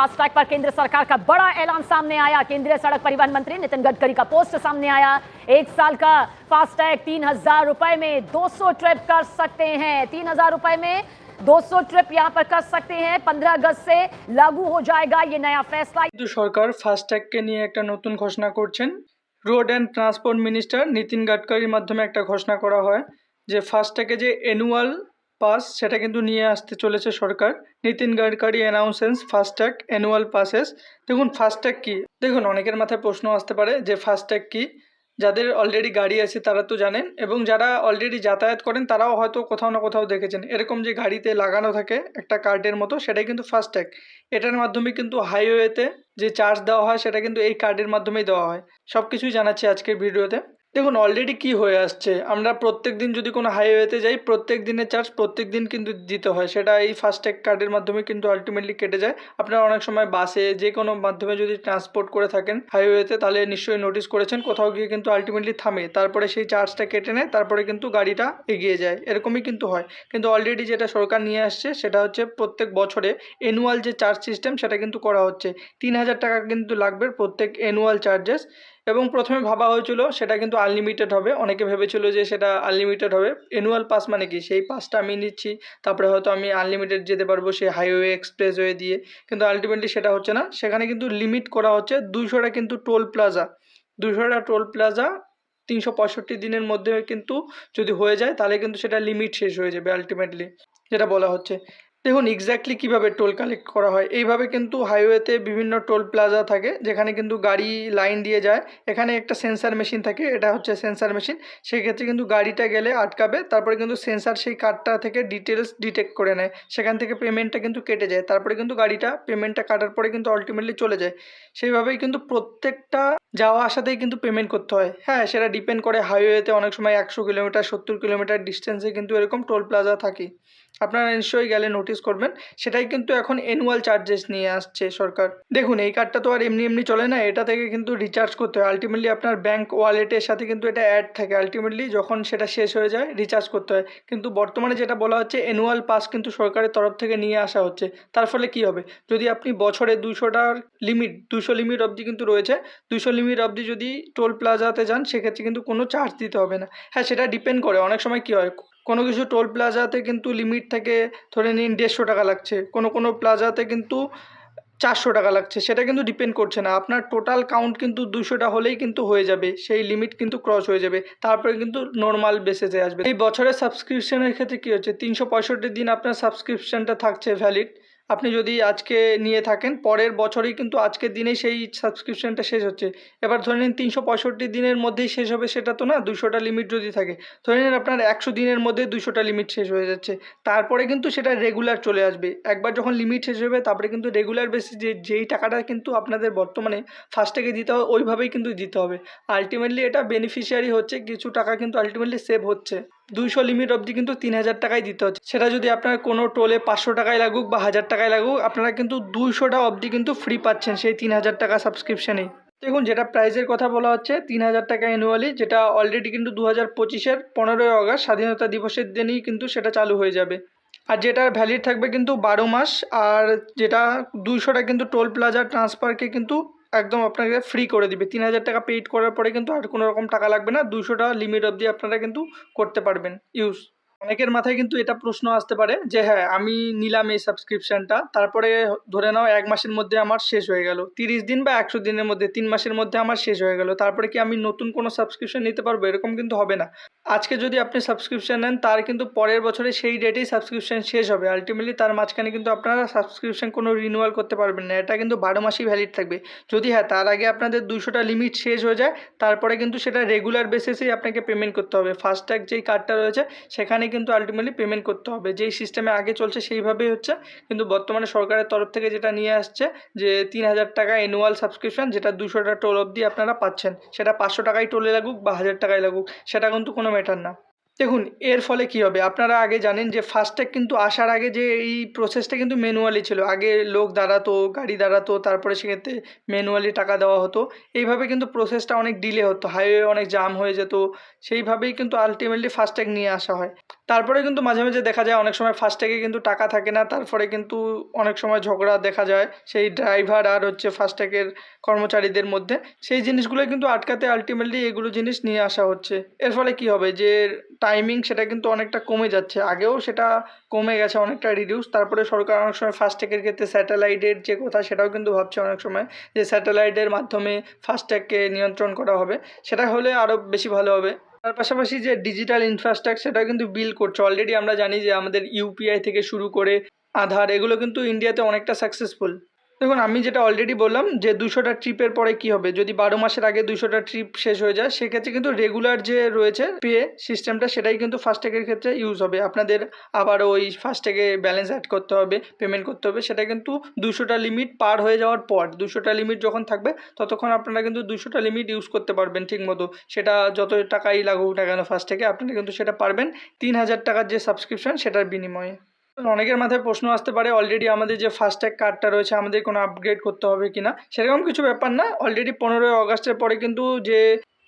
FASTag पर केंद्र सरकार का बड़ा ऐलान सामने आया केंद्रीय सड़क परिवहन मंत्री नितिन गडकरी का पोस्ट सामने आया एक साल का फास्टैग तीन हजार रुपए में 200 ट्रिप कर सकते हैं तीन हजार रुपए में 200 ट्रिप यहां पर कर सकते हैं 15 अगस्त से लागू हो जाएगा ये नया फैसला কিন্তু সরকার ফাস্ট্যাগকে নিয়ে একটা নতুন ঘোষণা করছেন road and transport minister Nitin গাডকারির মাধ্যমে একটা ঘোষণা করা হয় যে ফাস্ট্যাগে যে অ্যানুয়াল পাস সেটা কিন্তু নিয়ে আসতে চলেছে সরকার। Nitin Gadkari announcements FASTag annual passes দেখুন ফাস্ট্যাগ কি? দেখুন, অনেকের মাথায় প্রশ্ন আসতে পারে যে ফাস্ট্যাগ কি? যাদের অলরেডি গাড়ি আছে তারা তো জানেন এবং যারা অলরেডি যাতায়াত করেন তারাও হয়তো কোথাও না কোথাও দেখেছেন। এরকম যে গাড়িতে লাগানো থাকে একটা কার্ডের মতো, সেটাই কিন্তু ফাস্ট্যাগ এটার মাধ্যমে কিন্তু হাইওয়েতে যে চার্জ দেওয়া হয় সেটা কিন্তু এই কার্ডের মাধ্যমেই দেওয়া হয়। সব কিছুই জানাচ্ছি আজকের ভিডিওতে। দেখুন অলরেডি কি হয়ে আসছে? আমরা প্রত্যেক দিন যদি কোনো হাইওয়েতে যাই, প্রত্যেক দিনের চার্জ প্রত্যেক দিন কিন্তু দিতে হয়। সেটা এই ফাস্ট্যাগ কার্ডের মাধ্যমে কিন্তু আলটিমেটলি কেটে যায়। আপনারা অনেক সময় বাসে যে কোনো মাধ্যমে যদি ট্রান্সপোর্ট করে থাকেন হাইওয়েতে তাহলে নিশ্চয়ই নোটিস করেছেন, কোথাও গিয়ে কিন্তু আলটিমেটলি থামে। তারপরে সেই চার্জটা কেটে নেয়, তারপরে কিন্তু গাড়িটা এগিয়ে যায়। এরকমই কিন্তু হয়। কিন্তু অলরেডি যেটা সরকার নিয়ে আসছে, সেটা হচ্ছে প্রত্যেক বছরে অ্যানুয়াল যে চার্জ সিস্টেম সেটা কিন্তু করা হচ্ছে। তিন হাজার টাকা কিন্তু লাগবে প্রত্যেক অ্যানুয়াল চার্জেস এবং প্রথমে ভাবা হয়েছিল সেটা কিন্তু আনলিমিটেড হবে। অনেকে ভেবেছিল যে সেটা আনলিমিটেড হবে। অ্যানুয়াল পাস মানে কি? সেই পাসটা আমি নিচ্ছি, তারপরে হয়তো আমি আনলিমিটেড যেতে পারব সেই হাইওয়ে এক্সপ্রেসওয়ে দিয়ে। কিন্তু আলটিমেটলি সেটা হচ্ছে না। সেখানে কিন্তু লিমিট করা হচ্ছে দুশোটা কিন্তু টোল প্লাজা দুশোটা টোল প্লাজা তিনশো পঁয়ষট্টি দিনের মধ্যে কিন্তু যদি হয়ে যায়, তাহলে কিন্তু সেটা লিমিট শেষ হয়ে যাবে আলটিমেটলি যেটা বলা হচ্ছে। দেখুন এক্স্যাক্টলি কীভাবে টোল কালেক্ট করা হয়? এইভাবে কিন্তু হাইওয়েতে বিভিন্ন টোল প্লাজা থাকে, যেখানে কিন্তু গাড়ি লাইন দিয়ে যায়। এখানে একটা সেন্সার মেশিন থাকে, এটা হচ্ছে সেন্সার মেশিন সেক্ষেত্রে কিন্তু গাড়িটা গেলে আটকাবে, তারপরে কিন্তু সেন্সার সেই কার্ডটা থেকে ডিটেলস ডিটেক্ট করে নেয়। সেখান থেকে পেমেন্টটা কিন্তু কেটে যায়। তারপরে কিন্তু গাড়িটা পেমেন্টটা কাটার পরে কিন্তু আলটিমেটলি চলে যায়। সেইভাবেই কিন্তু প্রত্যেকটা যাওয়া আসাতেই কিন্তু পেমেন্ট করতে হয়। হ্যাঁ সেটা ডিপেন্ড করে হাইওয়েতে অনেক সময় একশো কিলোমিটার, সত্তর কিলোমিটার ডিস্টেন্সে কিন্তু এরকম টোল প্লাজা থাকে। আপনারা নিশ্চয়ই গেলে নোটিস করবেন, সেটাই কিন্তু এখন অ্যানুয়াল চার্জেস নিয়ে আসছে সরকার। দেখুন, এই কার্ডটা তো আর এমনি এমনি চলে না, এটা থেকে কিন্তু রিচার্জ করতে হয়। আলটিমেটলি আপনার ব্যাঙ্ক ওয়ালেটের সাথে কিন্তু এটা অ্যাড থাকে। আলটিমেটলি যখন সেটা শেষ হয়ে যায় রিচার্জ করতে হয়। কিন্তু বর্তমানে যেটা বলা হচ্ছে অ্যানুয়াল পাস কিন্তু সরকারের তরফ থেকে নিয়ে আসা হচ্ছে। তার ফলে কি হবে? যদি আপনি বছরে দুশোটার লিমিট দুশো লিমিট অবধি কিন্তু রয়েছে, দুশো লিমিট অবধি যদি টোল প্লাজাতে যান, সেক্ষেত্রে কিন্তু কোনো চার্জ দিতে হবে না। হ্যাঁ সেটা ডিপেন্ড করে। অনেক সময় কী হয়, কোনো কিছু টোল প্লাজাতে কিন্তু লিমিট থেকে ধরে নিন দেড়শো টাকা লাগছে, কোনো কোনো প্লাজাতে কিন্তু চারশো টাকা লাগছে, সেটা কিন্তু ডিপেন্ড করছে না। আপনার টোটাল কাউন্ট কিন্তু দুশোটা হলেই কিন্তু হয়ে যাবে, সেই লিমিট কিন্তু ক্রস হয়ে যাবে, তারপরে কিন্তু নর্মাল বেসিসে আসবে। এই বছরের সাবস্ক্রিপশনের ক্ষেত্রে কী হচ্ছে, তিনশো পঁয়ষট্টি দিন আপনার সাবস্ক্রিপশনটা থাকছে ভ্যালিড আপনি যদি আজকে নিয়ে থাকেন, পরের বছরেই কিন্তু আজকের দিনেই সেই সাবস্ক্রিপশনটা শেষ হচ্ছে। এবার ধরে নিন তিনশো পঁয়ষট্টি দিনের মধ্যেই শেষ হবে সেটা তো না, দুশোটা লিমিট যদি থাকে। ধরে নিন আপনার একশো দিনের মধ্যে দুশোটা লিমিট শেষ হয়ে যাচ্ছে। তারপরে কিন্তু সেটা রেগুলার চলে আসবে। একবার যখন লিমিট শেষ হবে, তারপরে কিন্তু রেগুলার বেসিস যে, যেই টাকাটা কিন্তু আপনাদের বর্তমানে ফার্স্টে দিতে হবে, ওইভাবেই কিন্তু দিতে হবে। আলটিমেটলি এটা বেনিফিশিয়ারি হচ্ছে, কিছু টাকা কিন্তু আলটিমেটলি সেভ হচ্ছে। দুইশো লিমিট অবধি কিন্তু তিন হাজার টাকায় দিতে হচ্ছে। সেটা যদি আপনার কোনো টোলে পাঁচশো টাকায় লাগুক বা হাজার টাকায় লাগুক, আপনারা কিন্তু দুইশোটা অবধি কিন্তু ফ্রি পাচ্ছেন সেই তিন হাজার টাকা সাবস্ক্রিপশানেই দেখুন, যেটা প্রাইজের কথা বলা হচ্ছে, তিন হাজার টাকা অ্যানুয়ালি যেটা অলরেডি কিন্তু দু হাজার পঁচিশের পনেরোই আগস্ট স্বাধীনতা দিবসের দিনই কিন্তু সেটা চালু হয়ে যাবে। আর যেটা ভ্যালিড থাকবে কিন্তু বারো মাস, আর যেটা দুইশোটা কিন্তু টোল প্লাজা ট্রান্সফারকে কিন্তু একদম আপনাকে ফ্রি করে দিবে। তিন হাজার টাকা পেইড করার পরে কিন্তু আর কোনো রকম টাকা লাগবে না। দুশো টাকা লিমিট অবধি আপনারা কিন্তু করতে পারবেন। ইউজ অনেকের মাথায় কিন্তু এটা প্রশ্ন আসতে পারে যে হ্যাঁ আমি নিলাম এই সাবস্ক্রিপশানটা তারপরে ধরে নাও এক মাসের মধ্যে আমার শেষ হয়ে গেল। তিরিশ দিন বা একশো দিনের মধ্যে, তিন মাসের মধ্যে আমার শেষ হয়ে গেল। তারপরে কি আমি নতুন কোনো সাবস্ক্রিপশন নিতে পারব? এরকম কিন্তু হবে না। আজকে যদি আপনি সাবস্ক্রিপশন নেন, তার কিন্তু পরের বছরে সেই ডেটেই সাবস্ক্রিপশন শেষ হবে। আলটিমেটলি তার মাঝখানে কিন্তু আপনারা সাবস্ক্রিপশন কোনো রিনিউয়াল করতে পারবেন না। এটা কিন্তু বারো মাসই ভ্যালিড থাকবে। যদি হ্যাঁ তার আগে আপনাদের দুশোটা লিমিট শেষ হয়ে যায়, তারপরে কিন্তু সেটা রেগুলার বেসিসেই আপনাকে পেমেন্ট করতে হবে। ফাস্ট্যাগ যেই কার্ডটা রয়েছে, সেখানে কিন্তু আলটিমেটলি পেমেন্ট করতে হবে। যেই সিস্টেমে আগে চলছে সেইভাবেই হচ্ছে। কিন্তু বর্তমানে সরকারের তরফ থেকে যেটা নিয়ে আসছে যে তিন হাজার টাকা অ্যানুয়াল সাবস্ক্রিপশন যেটা দুশোটা টোল অবধি আপনারা পাচ্ছেন। সেটা পাঁচশো টাকায় টোলে লাগুক বা হাজার টাকায় লাগুক, সেটা কিন্তু কোনো ম্যাটার না। দেখুন, এর ফলে কি হবে? আপনারা আগে জানেন যে ফাস্ট্যাগ কিন্তু আসার আগে যে এই প্রসেসটা কিন্তু ম্যানুয়ালি ছিল। আগে লোক দাঁড়াতো, গাড়ি দাঁড়াতো, তারপরে সেক্ষেত্রে ম্যানুয়ালি টাকা দেওয়া হতো। এইভাবে কিন্তু প্রসেসটা অনেক ডিলে হতো। হাইওয়ে অনেক জাম হয়ে যেত। সেইভাবেই কিন্তু আলটিমেটলি ফাস্ট্যাগ নিয়ে আসা হয়। তারপরে কিন্তু মাঝে মাঝে দেখা যায় অনেক সময় ফাস্ট্যাগে কিন্তু টাকা থাকে না, তারপরে কিন্তু অনেক সময় ঝগড়া দেখা যায় সেই ড্রাইভার আর হচ্ছে ফাস্ট্যাগের কর্মচারীদের মধ্যে। সেই জিনিসগুলো কিন্তু আটকাতে আলটিমেটলি এগুলো জিনিস নিয়ে আসা হচ্ছে। এর ফলে কি হবে যে টাইমিং সেটা কিন্তু অনেকটা কমে যাচ্ছে। আগেও সেটা কমে গেছে, অনেকটা রিডিউস তারপরে সরকার অনেক সময় ফাস্ট্যাগের ক্ষেত্রে স্যাটেলাইটের যে কথা সেটাও কিন্তু ভাবছে অনেক সময় যে স্যাটেলাইটের মাধ্যমে ফাস্ট্যাগকে নিয়ন্ত্রণ করা হবে। সেটা হলে আরও বেশি ভালো হবে। তার পাশাপাশি যে ডিজিটাল ইনফ্রাস্ট্রাকচার সেটা কিন্তু বিল করছে। অলরেডি আমরা জানি যে আমাদের ইউপিআই থেকে শুরু করে আধার এগুলো কিন্তু ইন্ডিয়াতে অনেকটা সাকসেসফুল দেখুন, আমি যেটা অলরেডি বললাম যে দুশোটা ট্রিপের পরে কি হবে? যদি বারো মাসের আগে দুশোটা ট্রিপ শেষ হয়ে যায়, সেক্ষেত্রে কিন্তু রেগুলার যে রয়েছে পে সিস্টেমটা সেটাই কিন্তু ফাস্ট্যাগের ক্ষেত্রে ইউজ হবে। আপনাদের আবার ওই ফাস্ট্যাগে ব্যালেন্স অ্যাড করতে হবে পেমেন্ট করতে হবে, সেটা কিন্তু দুশোটা লিমিট পার হয়ে যাওয়ার পর, দুশোটা লিমিট যখন থাকবে, ততক্ষণ আপনারা কিন্তু দুশোটা লিমিট ইউজ করতে পারবেন ঠিক মতো। সেটা যত টাকাই লাগুক না কেন ফাস্ট্যাগে আপনারা কিন্তু সেটা পারবেন। তিন হাজার টাকার যে সাবস্ক্রিপশন সেটার বিনিময়ে। অনেকের মাথায় প্রশ্ন আসতে পারে অলরেডি আমাদের যে ফাস্ট্যাগ কার্ডটা রয়েছে, আমাদের কোনো আপগ্রেড করতে হবে কি না সেরকম কিছু ব্যাপার না অলরেডি পনেরোই আগস্টের পরে কিন্তু যে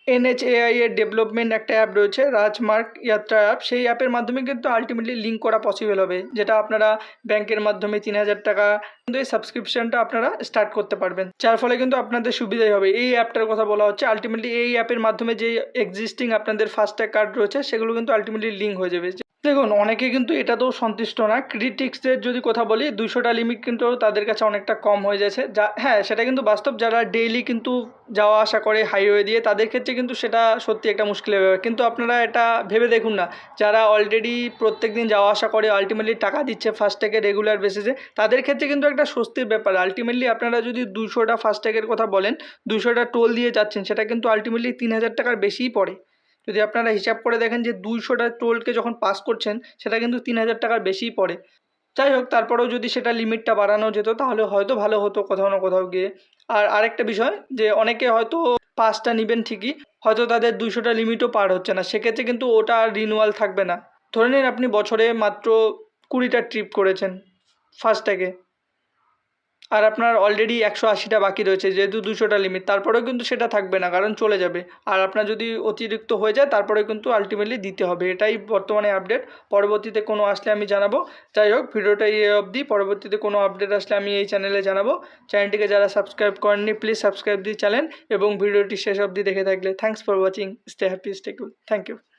এনএচএআই এর ডেভেলপমেন্ট একটা অ্যাপ রয়েছে রাজমার্ক যাত্রা অ্যাপ সেই অ্যাপের মাধ্যমে কিন্তু আলটিমেটলি লিঙ্ক করা পসিবল হবে, যেটা আপনারা ব্যাংকের মাধ্যমে তিন হাজার টাকা কিন্তু এই সাবস্ক্রিপশনটা আপনারা স্টার্ট করতে পারবেন। যার ফলে কিন্তু আপনাদের সুবিধাই হবে। এই অ্যাপটার কথা বলা হচ্ছে আলটিমেটলি এই অ্যাপের মাধ্যমে যে এক্সিস্টিং আপনাদের ফাস্ট্যাগ কার্ড রয়েছে, সেগুলো কিন্তু আলটিমেটলি লিঙ্ক হয়ে যাবে। দেখুন, অনেকে কিন্তু এটাতেও সন্তুষ্ট না। ক্রিটিক্সদের যদি কথা বলি দুশোটা লিমিট কিন্তু তাদের কাছে অনেকটা কম হয়ে যাচ্ছে। যা হ্যাঁ সেটা কিন্তু বাস্তব। যারা ডেইলি কিন্তু যাওয়া আসা করে হাইওয়ে দিয়ে, তাদের ক্ষেত্রে কিন্তু সেটা সত্যি একটা মুশকিলের ব্যাপার। কিন্তু আপনারা এটা ভেবে দেখুন না, যারা অলরেডি প্রত্যেক দিন যাওয়া আসা করে আলটিমেটলি টাকা দিচ্ছে ফাস্ট্যাগে রেগুলার বেসিসে তাদের ক্ষেত্রে কিন্তু একটা স্বস্তির ব্যাপার। আলটিমেটলি আপনারা যদি দুশোটা ফাস্ট্যাগের কথা বলেন দুশোটা টোল দিয়ে যাচ্ছেন, সেটা কিন্তু আলটিমেটলি তিন হাজার টাকার বেশিই পড়ে। যদি আপনারা হিসাব করে দেখেন যে দুইশোটা টোলকে যখন পাস করছেন, সেটা কিন্তু তিন হাজার টাকার বেশিই পড়ে। যাই হোক, তারপরেও যদি সেটা লিমিটটা বাড়ানো যেত, তাহলে হয়তো ভালো হতো কোথাও না কোথাও গিয়ে। আর আরেকটা বিষয়, যে অনেকে হয়তো পাসটা নেবেন ঠিকই, হয়তো তাদের দুশোটা লিমিটও পার হচ্ছে না। সেক্ষেত্রে কিন্তু ওটা আর রিনুয়াল থাকবে না। ধরে নিন আপনি বছরে মাত্র কুড়িটা ট্রিপ করেছেন ফার্স্টটাকে আর আপনার অলরেডি একশো আশিটা বাকি রয়েছে, যেহেতু দুশোটা লিমিট তারপরেও কিন্তু সেটা থাকবে না, কারণ চলে যাবে। আর আপনার যদি অতিরিক্ত হয়ে যায়, তারপরে কিন্তু আলটিমেটলি দিতে হবে। এটাই বর্তমানে আপডেট পরবর্তীতে কোনো আসলে আমি জানাব। যাই হোক, ভিডিওটা এই অবধি। পরবর্তীতে কোনো আপডেট আসলে আমি এই চ্যানেলে জানাব। চ্যানেলটিকে যারা সাবস্ক্রাইব করেননি প্লিজ সাবস্ক্রাইব দি চ্যানেল এবং ভিডিওটি শেষ অবধি দেখে থাকলে thanks for watching stay happy stay cool thank you